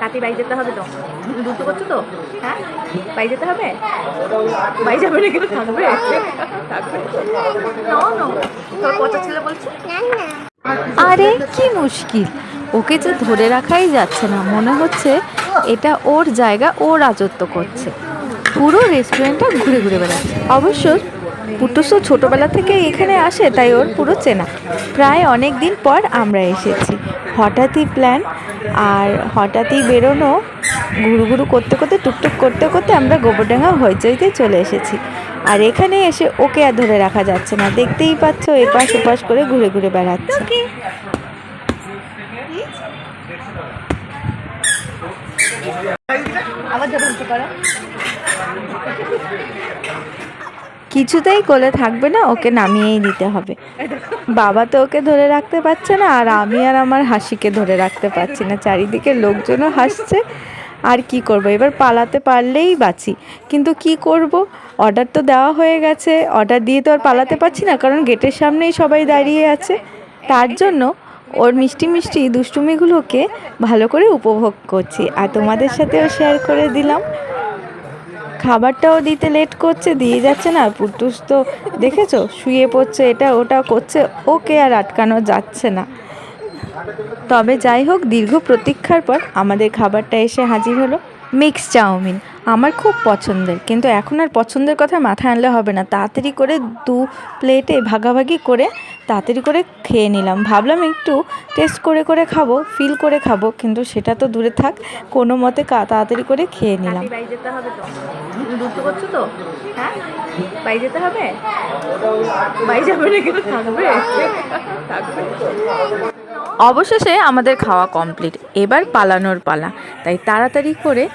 রাতে বাড়ি যেতে হবে তো। দ্রুত করছ তো? হ্যাঁ? বাড়ি যেতে হবে? বাড়ি যাবে না কিন্তু থাকবে। থাকবে। না না। তোর পচা ছেলে বলছে? আরে কি মুশকিল। ওকে যে ধরে রাখাই যাচ্ছে না মনে হচ্ছে এটা ওর জায়গা ও রাজত্ব করছে। পুরো রেস্টুরেন্টটা ঘুরে ঘুরে বেড়াচ্ছে। অবশ্য পুটুস ছোটোবেলা থেকে এখানে আসে তাই ওর পুরো চেনা। প্রায় অনেক দিন পর আমরা এসেছি। হঠাৎই প্ল্যান আর হঠাৎই বেরোনো ঘুরু ঘুরু করতে করতে টুকটুক করতে করতে আমরা গোবরডাঙ্গা হইচইতে চলে এসেছি। আর এখানে এসে ওকে আর ধরে রাখা যাচ্ছে না। দেখতেই পাচ্ছ এপাশ ওপাশ করে ঘুরে ঘুরে বেড়াচ্ছে। আবার কিছুতেই কোলে থাকবে না, ওকে নামিয়েই দিতে হবে। বাবা তো ওকে ধরে রাখতে পারছে না, আর আমি আর আমার হাসিকে ধরে রাখতে পারছি না। চারিদিকে লোকজনও হাসছে, আর কি করব? এবার পালাতে পারলেই বাঁচি। কিন্তু কি করব? অর্ডার তো দেওয়া হয়ে গেছে। অর্ডার দিয়ে তো আর পালাতে পারছি না, কারণ গেটের সামনেই সবাই দাঁড়িয়ে আছে। তার জন্য ওর মিষ্টি মিষ্টি দুষ্টুমিগুলোকে ভালো করে উপভোগ করছি। আর তোমাদের সাথেও শেয়ার করে দিলাম। খাবারটাও দিতে লেট করছে, দিয়ে যাচ্ছে না। পুটুস তো দেখেছ, শুয়ে পড়ছে, এটা ওটা করছে, ওকে আর আটকানো যাচ্ছে না। তবে যাই হোক, দীর্ঘ প্রতীক্ষার পর আমাদের খাবারটা এসে হাজির হলো। Mix chowmein. আমার খুব পছন্দের, কিন্তু এখন আর পছন্দের কথা মাথায় আনলে হবে না। তাড়াতাড়ি করে দু প্লেটে ভাগাভাগি করে তাড়াতাড়ি করে খেয়ে নিলাম। ভাবলাম একটু টেস্ট করে করে খাব, ফিল করে খাব, কিন্তু সেটা তো দূরে থাক, কোনো মতে তাড়াতাড়ি করে খেয়ে নিলাম। যেতে হবে অবশেষে আমাদের খাওয়া কমপ্লিট। এবার পালানোর পালা। তাই তাড়াতাড়ি করে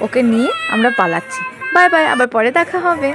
ওকে নিয়ে আমরা পালাচ্ছি। বাই বাই, আবার পরে দেখা হবে।